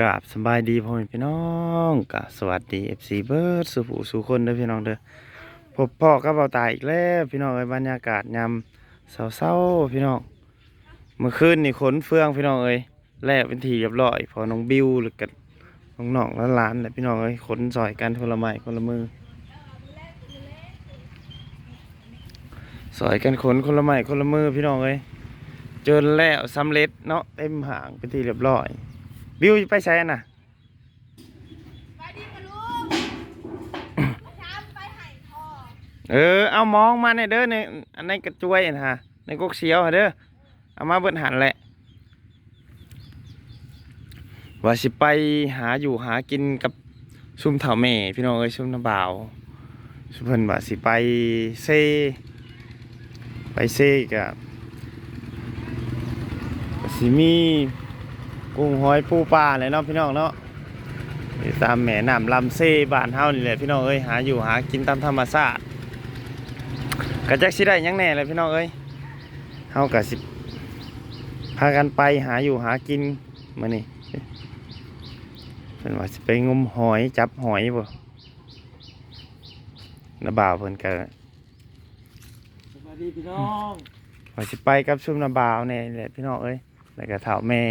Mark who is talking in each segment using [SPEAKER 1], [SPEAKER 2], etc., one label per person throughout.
[SPEAKER 1] กราบสบายดีพ่อแม่พี่น้องกะสวัสดีเอฟซีเบิร์ดสุผู้สุคนเด้อพี่น้องเด้อพบพ่อกับเบาตายอีกแล้วพี่น้องเอ้ยบรรยากาศยามเศร้าๆพี่น้องเมื่อคืนนี่ขนเฟืองพี่น้องเอ้ยแล้วเป็นทีเรียบร้อยพอน้องบิวหรือกับน้องๆและหลานแหละพี่น้องเอ้ยขนซอยกันคนละไม้คนละมือซอยกันขนคนละไม้คนละมือพี่น้องเอ้ยจนแล้วสำเร็จเนาะเต็มหางเป็นทีเรียบร้อย บิวไปใช้น่ะ
[SPEAKER 2] ไปดิมาลุงช้าไปไห่ทอ
[SPEAKER 1] เออเอามองมาในเด้อในอันในกระจวยนะฮะในกกเสียวฮะเด้อเอามาเบิ่นหันแหละว่าสิไปหาอยู่หากินกับซุ่มเถาแม่พี่น้องเอ้ยซุ่มน้าบ่าวซุมเพิ่นว่าสิไปเซ ไปเซกับสิมี กุ้งหอยปูปลาเลยเนาะพี่น้องเนาะนี่ตามแม่น้ำลำเซบ้านเฮานี่แหละพี่น้องเอ้ยหาอยู่หากินตามธรรมชาติก็จักสิได้หยังแน่เลยพี่น้องเอ้ยเฮาก็สิพากันไปหาอยู่หากินมื้อนี้เพิ่นว่าสิไปงมหอยจับหอยบ่น้าบ่าวเพิ่นก็
[SPEAKER 3] สวัสดีพี่น้อง
[SPEAKER 1] ว่าสิไปกับชุมน้าบ่าวแน่แหละพี่น้องเอ้ยแล้วก็เฒ่าแม่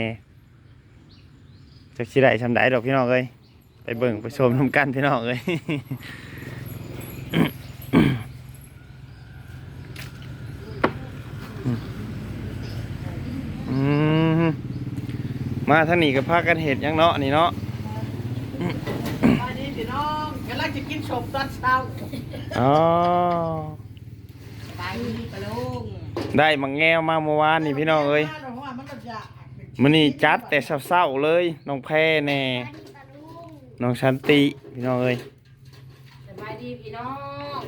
[SPEAKER 1] จักสิได้ชำได้ดอกพี่น้องเอ้ยไปเบิ่งไปชมนํกันพี่น้องเอ้ยอืมมาทางนี้ก็พากันเห็ดหยังเนาะนี่เนาะ
[SPEAKER 3] สวัสดีพี่น้องกำลังจะกินชมตอนเช้า
[SPEAKER 1] อ๋อ
[SPEAKER 2] ไปดิปะลุง
[SPEAKER 1] ได้มังแงวมาเมื่อวานนี่พี่น้องเอ้ย มื้อนี้จัดแต่เช้าๆเลยน้องแพรแน่
[SPEAKER 2] ไปดิปะลุง
[SPEAKER 1] น้องชันติพี่น้องเอ้ย
[SPEAKER 2] สบายดีพี่น้อง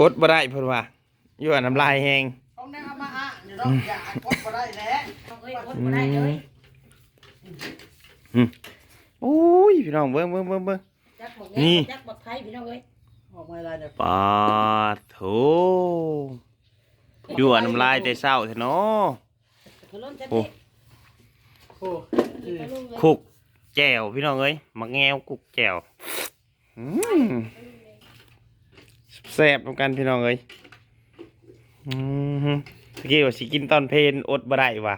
[SPEAKER 1] อดบ่ได้เพิ่นว่าอยู่อันน้ำลายแห้ง
[SPEAKER 3] ต้องนั่งเอามาอะเดี๋ยวเราอยากกดก็ได้แล้ว
[SPEAKER 2] เอ้ยอดบ่ได้เลย
[SPEAKER 1] โอ้ยพี่น้องเบิ่งเบิ่งเบิ่งเบิ่ง
[SPEAKER 2] จักบอก
[SPEAKER 1] นี่
[SPEAKER 2] จักบอกไทยพี่น้องเอ้ย
[SPEAKER 3] ออกมาอะไรเนี่ย
[SPEAKER 1] ปาโถอ ยู่อันน้ำลายแต่เช้าแท้เนาะ
[SPEAKER 2] คือล้นจะ
[SPEAKER 1] โอ้
[SPEAKER 2] เด็ด
[SPEAKER 3] โอ้
[SPEAKER 2] ดิปะลุงเอ้ย
[SPEAKER 1] คุกแจ่วพี่น้องเอ้ยมักแงวคุกแจ่วอืมแซ่บเหมือนกันพี่น้องเอ้ยอืมฮึเมื่อกี้ว่าสิกินตอนเพลนอดบ่ได้ว่ะ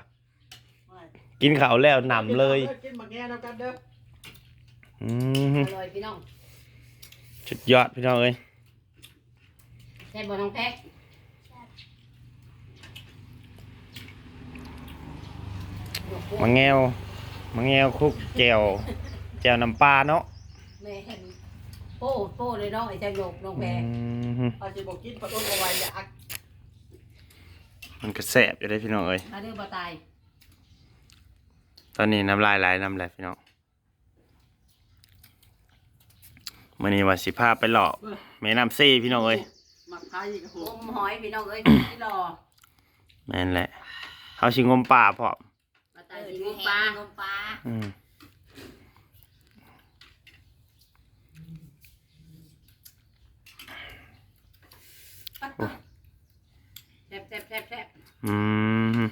[SPEAKER 1] กินข้าวแล้วหนำเลย
[SPEAKER 3] กินมาแง่แล้วกันเด้อ
[SPEAKER 1] อืม
[SPEAKER 2] อร่อยพี่น้อง
[SPEAKER 1] สุดยอดพี่น้องเอ้ย
[SPEAKER 2] แซ่บบ่น้องแพ้
[SPEAKER 1] มังแงวมังแงวคุกแจ่วแจ่วน้ำปลาเนาะ
[SPEAKER 2] แม่เห็นโป้โป้เลยเนาะไอ้เจ้าโยกน้องแพ้
[SPEAKER 1] อืมฮึ
[SPEAKER 3] อาจจะบอกกินปลาต้นเอาไว้อยาก
[SPEAKER 1] มันก็แซ่บอยู่เลยพี่น้องเอ้ย
[SPEAKER 2] มาเด้อบ่ตาย
[SPEAKER 1] ตอนนี้น้ำลายไหลน้ำไหลพี่น้องมื่อนี้ว่าสิพาไปหลอกแม่น้ำซี่พี่น้องเอ้ย
[SPEAKER 3] หมักไทยกับ
[SPEAKER 2] อ
[SPEAKER 3] หัว
[SPEAKER 2] มหอยพี่น้องเอ้ยที่รอ
[SPEAKER 1] แม่นแหละเขาชิงมป่าพร้อม
[SPEAKER 2] บ่ตายสิงมปลางมปลา
[SPEAKER 1] อืม
[SPEAKER 2] แซ่บแซ่บแซ่บแซ่บ
[SPEAKER 1] อืมฮึ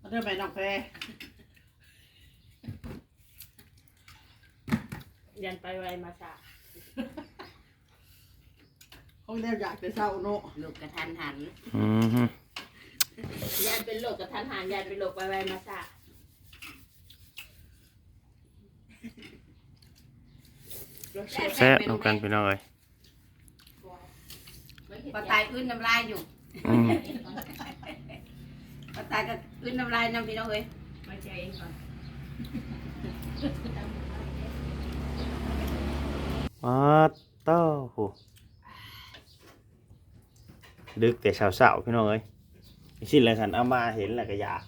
[SPEAKER 3] มาเด้อแม่น้องแพร
[SPEAKER 2] ยันไปไวมาสา
[SPEAKER 3] เขาแน่อยากจะเศร้าโน
[SPEAKER 2] ลูกกระทันหัน
[SPEAKER 1] อืมฮึ
[SPEAKER 2] ยันเป็นโรคกระทันหันยันเป็นโรคไปไวมาสา
[SPEAKER 1] แซ่บน้ำกันพี่น้องเอ้ย
[SPEAKER 2] ปลาตายพื้นน้ำลายอยู่
[SPEAKER 1] อืม
[SPEAKER 2] ปลาตายก็พื้นน้ำลายน้ำพี่น้องเอ้ยไม่ใจเองก่อน
[SPEAKER 1] มาเต้าหู ดึกแต่เช้าๆพี่น้องเอ้ยสิ้นเลยขันเอามาเห็นแหละก็อยาก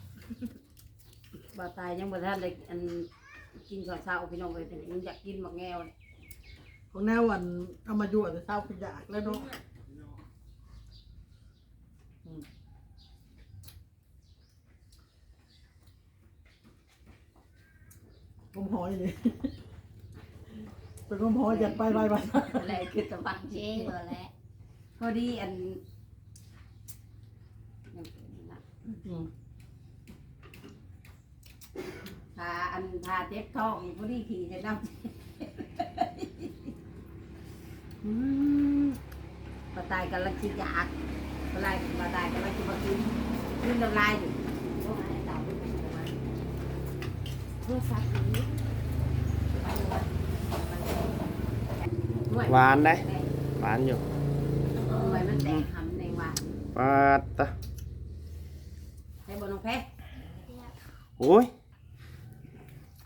[SPEAKER 2] ปลาตายยังบ่ทันได้อันกินข้าวเช้าพี่น้องเอ้ยแต่ยังอยากกินหมักแงว
[SPEAKER 3] ของแนววันเอามาอยู่จะเศร้าคืออยากแล้วเนาะผมหอยเลยเป็นผมหอยอยากไปไปไป
[SPEAKER 2] อะไรคือตะบันเจ๊งแล้วแหละพอดีอัน
[SPEAKER 3] อืม
[SPEAKER 2] พาอันพาเจ็บท้องอีกพอดีขี่จะนั่งอืมปลาตายกันลังคิดอยากปลาตายปลาตายกันลังคิดมากินกินน้ำลายอยู่โอ้ยตายไปประมาณเพื่อสักนี้ไปเลยด้วย
[SPEAKER 1] หวานได้หวานอยู่
[SPEAKER 2] ไว้มันแตกหำในหวาน
[SPEAKER 1] ปาดตะ
[SPEAKER 2] ใช้บนน้องแพ้
[SPEAKER 1] โอ้ย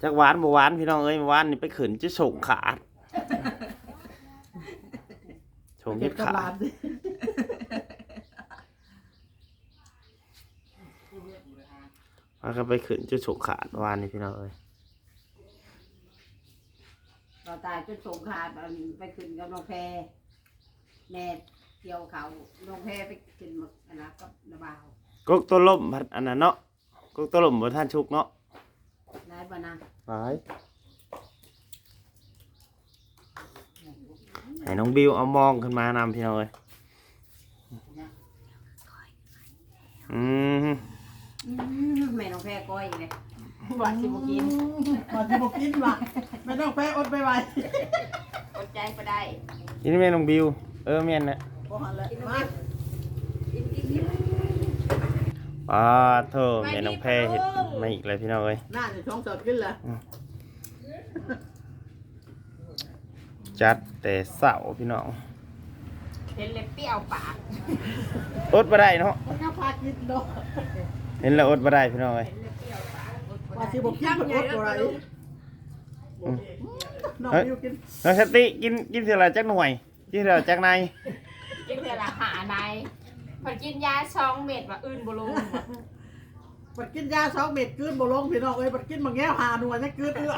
[SPEAKER 1] จักหวานบ่หวานพี่น้องเอ้ยหวานนี่ไปขืนจะส่งขาดส่ง
[SPEAKER 3] เก็
[SPEAKER 1] เฮ็
[SPEAKER 3] บ
[SPEAKER 1] ด
[SPEAKER 3] กับ
[SPEAKER 1] ขา
[SPEAKER 3] หลา
[SPEAKER 1] ด
[SPEAKER 3] นดิ
[SPEAKER 1] พากันไปขืนจะส่งขาดหวานนี่พี่น้องเอ้ย
[SPEAKER 2] เราตายจนสงขาดมันไปขึ้นกับน้องแพรแม่เกี่ยวเขาน้องแพรไปขึ้นหมดอันนะกับนาบาว
[SPEAKER 1] กกตัวล่มพัดอันนั้นเนาะ กกตัวล่มบ่ท่านชุกเนาะ
[SPEAKER 2] ได้ปะนะ
[SPEAKER 1] ไปให้น้องบิวเอามองขึ้นมานำพี่น้องเอ้ยอืม
[SPEAKER 2] อืมแม่น้องแพรก้อยอีกเลย
[SPEAKER 3] หวานสิบกินหวานสิบกินว่ะไม่ต้องแพ้อดไปไว้
[SPEAKER 2] อดใจก็ได้
[SPEAKER 1] กินแม่น้องบิว เออแม่นนะ
[SPEAKER 3] บ่หันเลยมา
[SPEAKER 2] กินกินกิน
[SPEAKER 1] ป้าเธอแม่น้องแพรเห็ดมาอีกเลยพี่น้องเอ้ย
[SPEAKER 3] หน้าจะช่องสดขึ้นเลย
[SPEAKER 1] จัดแต่เสาพี่น้อง
[SPEAKER 2] เห็นเลยเปรี้ยวปาก
[SPEAKER 1] อดบ่ได้เนาะ
[SPEAKER 3] ข้าวพากินเนาะ
[SPEAKER 1] เห็นแล้วอดบ่ได้พี่น้องเอ้ย
[SPEAKER 3] ว่าสิบกินเป็นอดอะไรน้องบิวกิน
[SPEAKER 1] น้องสติกินกินเท่าไรจักหน่วยกินเท่าไรจักใน
[SPEAKER 4] กินเวลาหานาย พอกินยาสองเม็ดว่าอื่นบ่ลง
[SPEAKER 3] ปัดกินยาสองเม็ดกืนบ่ลงพี่น้องเอ้ยปัดกินบางแง่หาหน่วยนี่กืนเอื้อ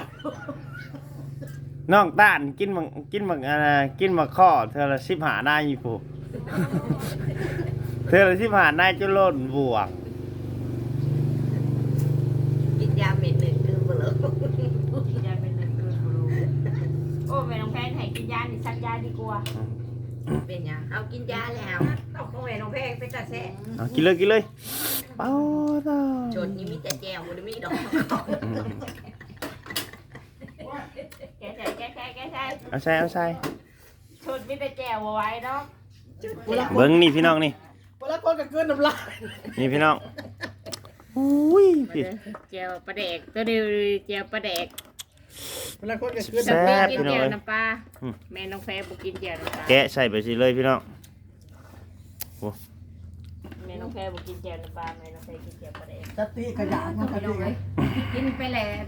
[SPEAKER 1] น้องต้านกินมังกินมังอ่ากินมังข้อเท่าไรสิบหาได้อยู่ผู้เท่าไรสิบหาได้จะล่นบวก
[SPEAKER 2] กินยาเม็ดหนึ่งคือเบลอ
[SPEAKER 4] กินยาเป็นเดือนเกินบ่ลงโอ้แม่น้องแพนให้กินยานี่ซักยาดีกว่า
[SPEAKER 2] เป็นยังเอากินยาแล้วเอาของแม่น้องแพรไปตัดแซ่
[SPEAKER 1] เอากินเลยกินเลยเป้าต่อ
[SPEAKER 2] จนนี้มีแต่แจวบ่ได้มีดอก
[SPEAKER 1] อืม
[SPEAKER 4] แกใส่แกใส่แกใส่
[SPEAKER 1] เอาใส่เอาใส่
[SPEAKER 4] ชุดมีแต่แจวบ่ไหว้เนาะ
[SPEAKER 1] เบิ้งนี่พี่น้องนี่
[SPEAKER 3] เวลาคนก็กืนน้ำลาย
[SPEAKER 1] นี่พี่น้องอุ้ยพี่
[SPEAKER 4] แจวปลาแดกตัวเดียวแจวปลาแดก
[SPEAKER 3] เวลาคนก็กืน
[SPEAKER 4] ส
[SPEAKER 1] แซ่
[SPEAKER 4] ปี
[SPEAKER 1] บ
[SPEAKER 4] กิน
[SPEAKER 1] พี่น้อง
[SPEAKER 4] แจว
[SPEAKER 1] เอ้ย
[SPEAKER 4] น้ำปลา
[SPEAKER 1] อืม
[SPEAKER 4] แม่น้องแพรบ่กินแจวน้ำปลา
[SPEAKER 1] แกะใส่ไปสิเลยพี่น้อง
[SPEAKER 4] แม่น้องแพรบ่กินแจวน้ำปลาแม่น้องแพรกินแจวปลาแดก
[SPEAKER 3] สติขยันนะส
[SPEAKER 2] พี่น้
[SPEAKER 3] ติ
[SPEAKER 2] องเลยกินไปแล้ว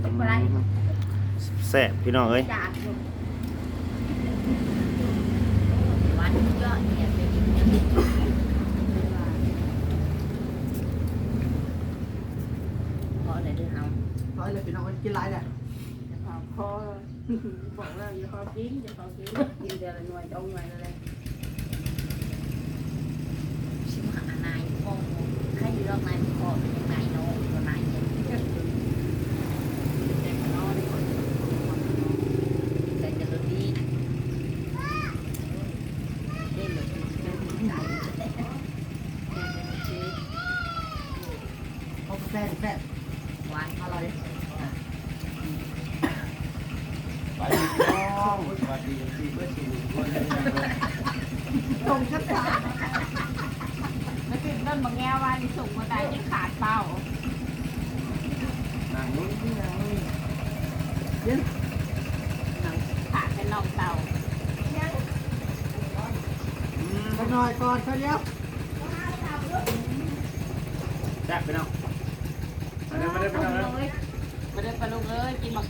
[SPEAKER 2] เป็นอะไร
[SPEAKER 1] แซ่บพี่น้องเอ้ย
[SPEAKER 2] จากอยู่วันก็เนี่ยไปกินเนี่ยพอเลยเด้อเฮา
[SPEAKER 3] ร้อยเลยพี่น้องเอ้ยกินหลายเนี่ย
[SPEAKER 4] พอบอกแล้วอย่าพอกินอย่าพอกิน
[SPEAKER 2] กินเดือนละหน่วยต้องหน่วยละเลยชิมหานายพ่อใครอยู่รอบนายพ่อเป็นยังไงเนาะตัวนายเนี่ยแต่ก็นอนแต่จะรู้ดีเล่นแบบเล่นใจ
[SPEAKER 3] เขาแซ่บแซ่บ
[SPEAKER 2] หวาน
[SPEAKER 3] อร่อย
[SPEAKER 1] ไปพี่น้องสวัสดีพี่เพื่อนสู่คนเลย
[SPEAKER 3] ตรงชัดจ้า
[SPEAKER 4] แล้วคือเริ่มบางแง่ว่านี่ส่งมาได้ที่ขาดเป้า
[SPEAKER 1] นั่งนู้นพี่น้อง
[SPEAKER 4] ขาดเป็นน่องเต่า
[SPEAKER 3] ไปห น่อยก่อนเขาเดียว
[SPEAKER 1] แซ่บพี่น้องมาเด้อมาเด้อพี่น้องเด้อ
[SPEAKER 4] มาเดินปลาลูกเอ้ยกินหมัก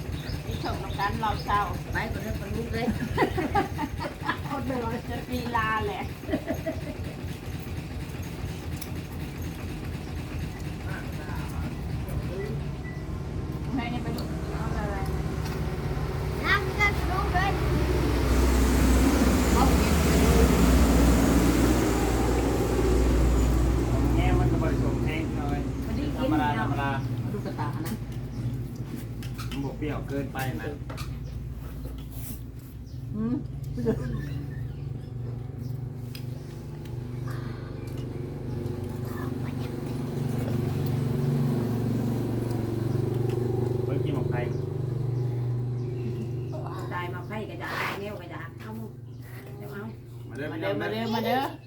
[SPEAKER 4] นี่ส่งน้ำกันเราเช้า
[SPEAKER 2] ไปก็เริ่มเป็นลูกเลย
[SPEAKER 3] คนไม่ร้อย
[SPEAKER 4] จะปีลาแหละ เกินไปนะอืมเบิ้
[SPEAKER 2] งกินข
[SPEAKER 1] องใครตาย
[SPEAKER 2] มาไพ่ก
[SPEAKER 1] ระดาษ
[SPEAKER 2] แนว
[SPEAKER 3] กระดาษเข้า
[SPEAKER 1] มาเดี๋ยวเอา มาเด้
[SPEAKER 3] อมา
[SPEAKER 4] มาเด้เด้มาเด้อ
[SPEAKER 3] เด้อมาเด้อ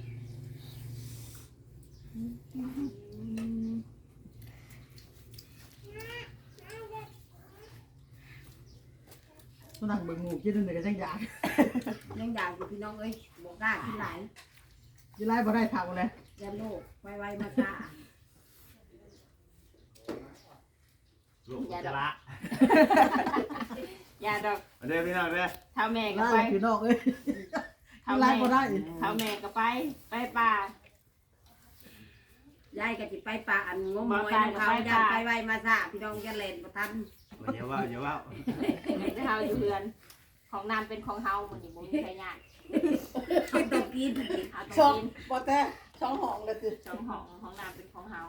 [SPEAKER 3] กินนึงก็จังอยาก
[SPEAKER 2] ยังอยากอยู่พี่น้องเอ้ยบอกกล้าขึ้นหนยี่
[SPEAKER 3] ไรบ่ได้เท่าเลย
[SPEAKER 2] ยันโลกไวๆมาซ่า
[SPEAKER 1] ลูกจะละ
[SPEAKER 4] อย่าดอก
[SPEAKER 1] มาเด้อพี่น้องเด้
[SPEAKER 4] เท้าแม่ก็
[SPEAKER 3] ไล่
[SPEAKER 4] ไป
[SPEAKER 3] พี่น้องเอ้ย
[SPEAKER 4] เท้า
[SPEAKER 3] ไล่
[SPEAKER 4] แม่
[SPEAKER 3] บ่ได้
[SPEAKER 4] เท้าแม่ก็ไป ไปป่ายา
[SPEAKER 2] ยก็สิไปป่าอันงมหอยเขายันไปไวมาซ่าพี่น้องจะเล่นบ่ทัน
[SPEAKER 1] อย่าว่าอย่าว่า
[SPEAKER 4] เฮาอยู่เรือน ของน้ำเป็นของเฮามันนี่บ่มีใครยาก
[SPEAKER 2] ต้องกิน
[SPEAKER 4] เอาต้
[SPEAKER 3] ช่อ
[SPEAKER 4] อง
[SPEAKER 3] ง
[SPEAKER 4] กิน
[SPEAKER 3] บ่แต่ช่องห้องเลยติ
[SPEAKER 4] สองห้องของน้ำเป็นของเฮา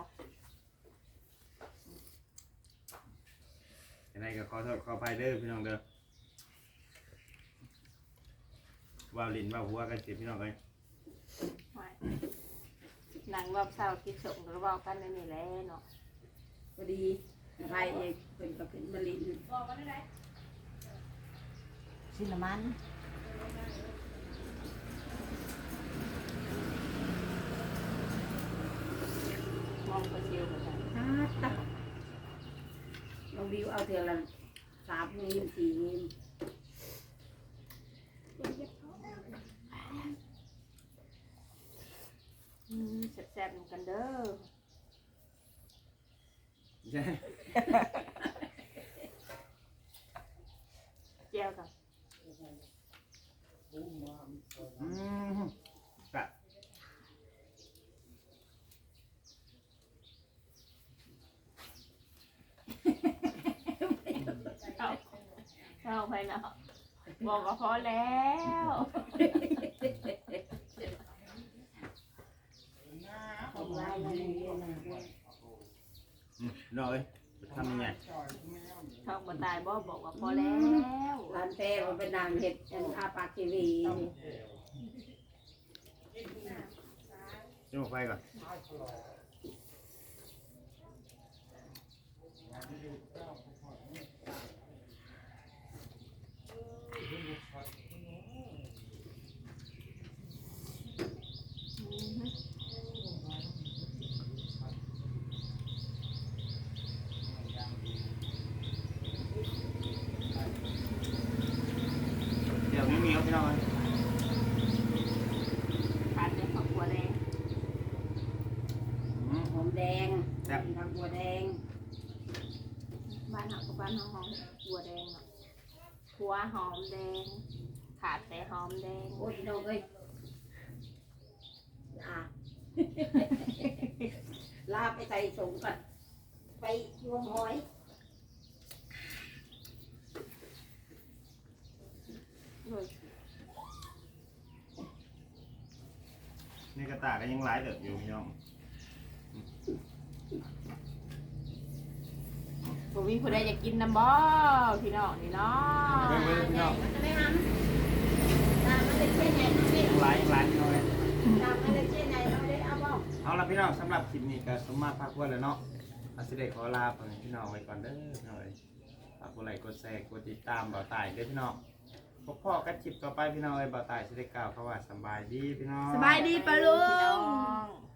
[SPEAKER 1] ยังไงก็ขอโทษขออภัยเด้อพี่น้องเด้อว่าลิ้นว่าหัวกันสิพี่น้องเอ้ย
[SPEAKER 4] ไว้นางรอบเช้าคิดส่งหรือเว้ากันในนี่แหละเนาะ
[SPEAKER 2] พอดีไปเองเป็นก็เป็นมะลิน ชิลมัน
[SPEAKER 4] มองคนเดียวเหมือนกัน
[SPEAKER 2] น้องดิวเอาเทือละสามงิมสี่งิม
[SPEAKER 4] อืมแซ่บๆเหมือนกันเด้อ
[SPEAKER 1] ใช่
[SPEAKER 4] แจ้วกับ
[SPEAKER 1] อื มกะ
[SPEAKER 4] เอาเอาไปเนาะบอกก็พอแล้ว
[SPEAKER 2] ของลายละเอียดนะ
[SPEAKER 1] อืมน้องเอ้ย ทำยังไง
[SPEAKER 4] ท้องบ่ตายบ่บอกว่าพอแล้ว
[SPEAKER 2] ร้านแป้มันเป็นนางเห็ดอันอาปากทีวี
[SPEAKER 1] จิ้มออกไปก่อน เดี๋ยวนี้มีครับพี่น้องเอ้ย
[SPEAKER 4] ขาดในครอบครัวแดง
[SPEAKER 1] อืม
[SPEAKER 2] หอมแดง
[SPEAKER 1] ครับ
[SPEAKER 2] ทางบัวแดง
[SPEAKER 4] บ้านเฮากับบ้านเฮาหอมบัวแดงเนาะ หัวหอมแดง ขาดแต่หอมแดง
[SPEAKER 2] โอ้ยพี่น้องเอ้ยอะลาไปใส่สงก่อนไปยวงหอย
[SPEAKER 4] เฮ้ย
[SPEAKER 1] นี่กระตายก็ยังหลายเติบอยู่พี่น้อง
[SPEAKER 4] บ่มีผู้ใดอยากกินน้ำบ่พี่น้องนี่เนาะ
[SPEAKER 1] เบิ่งเบิ่งพี่น้อง
[SPEAKER 2] มันจะไม่ทำตามมันเลยเช่นไงน้องเล่น
[SPEAKER 1] ยังหลายยังหลายพี่น้องเลย
[SPEAKER 2] ตามมันเลยเช่นไงน้องเล่นเอาบ้าง
[SPEAKER 1] เอาละพี่น้องสำหรับคลิปนี้ก็สมมาพักไว้แล้วเนาะอาสิเดขอลาพี่น้องไว้ก่อนเด้อพี่น้องเอ้ยฝากกดไลค์กดแชร์กดติดตามเบาวตายเด้อพี่น้องพบพ่อกันคลิปต่อไปพี่น้องเอ้ยเบาตายสิได้กล่าวคำว่าสำบายดีพี่น้อง
[SPEAKER 2] สบายดีปะลุ
[SPEAKER 4] พี่น้อง